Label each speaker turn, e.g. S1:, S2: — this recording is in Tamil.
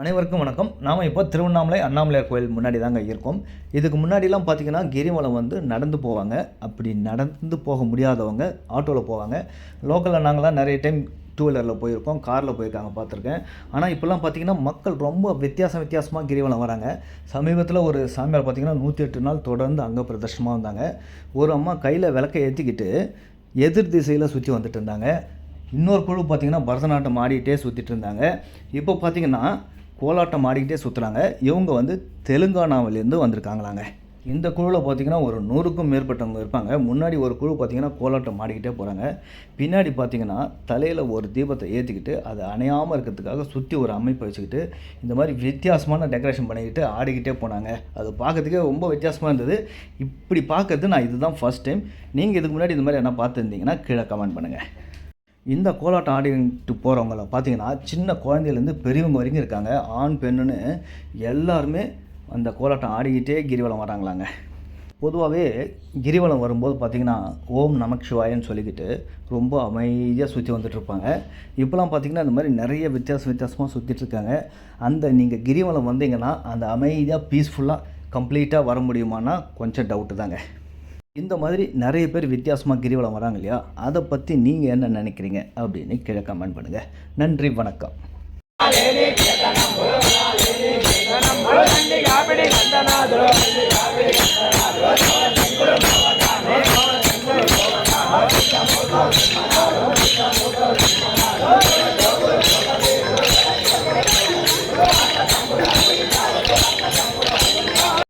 S1: அனைவருக்கும் வணக்கம். நாம் இப்போ திருவண்ணாமலை அண்ணாமலையார் கோயில் முன்னாடி தாங்க இருக்கோம். இதுக்கு முன்னாடிலாம் பார்த்தீங்கன்னா கிரிவலம் வந்து நடந்து போவாங்க. அப்படி நடந்து போக முடியாதவங்க ஆட்டோவில் போவாங்க. லோக்கலில் நாங்களாம் நிறைய டைம் டூ வீலரில் போயிருக்கோம் காரில் போயிருக்காங்க பார்த்துருக்கேன் ஆனால் இப்போல்லாம் பார்த்தீங்கன்னா மக்கள் ரொம்ப வித்தியாசம் வித்தியாசமாக கிரிவலம் வராங்க. சமீபத்தில் ஒரு சாமியார் பார்த்தீங்கன்னா நூற்றி எட்டு நாள் தொடர்ந்து அங்கே பிரதர்ஷனமாக வந்தாங்க. ஒரு அம்மா கையில் விளக்கை ஏற்றிக்கிட்டு எதிர் திசையில் சுற்றி வந்துட்டு இருந்தாங்க. இன்னொரு குழு பார்த்திங்கன்னா பரதநாட்டம் ஆடிக்கிட்டே சுற்றிட்டு இருந்தாங்க. இப்போ பார்த்தீங்கன்னா கோலாட்டம் ஆடிக்கிட்டே சுற்றுறாங்க இவங்க வந்து தெலுங்கானாவிலேருந்து வந்திருக்காங்களாங்க. இந்த குழுவில் பார்த்தீங்கன்னா ஒரு நூறுக்கும் மேற்பட்டவங்க இருப்பாங்க. முன்னாடி ஒரு குழு பார்த்தீங்கன்னா கோலாட்டம் ஆடிக்கிட்டே போகிறாங்க பின்னாடி பார்த்தீங்கன்னா தலையில் ஒரு தீபத்தை ஏற்றிக்கிட்டு அது அணையாமல் இருக்கிறதுக்காக சுற்றி ஒரு அமைப்பை வச்சுக்கிட்டு இந்த மாதிரி வித்தியாசமான டெக்கரேஷன் பண்ணிக்கிட்டு ஆடிக்கிட்டே போனாங்க. அது பார்க்கறதுக்கே ரொம்ப வித்தியாசமாக இருந்தது. இப்படி பார்க்கறது நான் இதுதான் ஃபர்ஸ்ட் டைம் நீங்கள் இதுக்கு முன்னாடி இந்த மாதிரி என்ன பார்த்துருந்தீங்கன்னா கீழே கமெண்ட் பண்ணுங்கள் இந்த கோலாட்டம் ஆடிட்டு போகிறவங்கள பார்த்தீங்கன்னா சின்ன குழந்தையிலேருந்து பெரியவங்க வரைக்கும் இருக்காங்க. ஆண் பெண்ணுன்னு எல்லாருமே அந்த கோலாட்டம் ஆடிக்கிட்டே கிரிவலம் வராங்களாங்க. பொதுவாகவே கிரிவலம் வரும்போது பார்த்தீங்கன்னா ஓம் நமக் சிவாயன்னு சொல்லிக்கிட்டு ரொம்ப அமைதியாக சுற்றி வந்துட்டுருப்பாங்க இப்போலாம் பார்த்திங்கன்னா இந்த மாதிரி நிறைய வித்தியாசம் வித்தியாசமாக சுற்றிட்டு இருக்காங்க. அந்த நீங்கள் கிரிவலம் வந்தீங்கன்னா அந்த அமைதியாக பீஸ்ஃபுல்லாக கம்ப்ளீட்டாக வர முடியுமானா கொஞ்சம் டவுட்டு தாங்க. இந்த மாதிரி நிறைய பேர் வித்தியாசமாக கிரிவலம் வராங்க இல்லையா? அதை பற்றி நீங்கள் என்ன நினைக்கிறீங்க? அப்படின்னு கீழே கமெண்ட் பண்ணுங்கள் நன்றி வணக்கம்.
S2: Oh,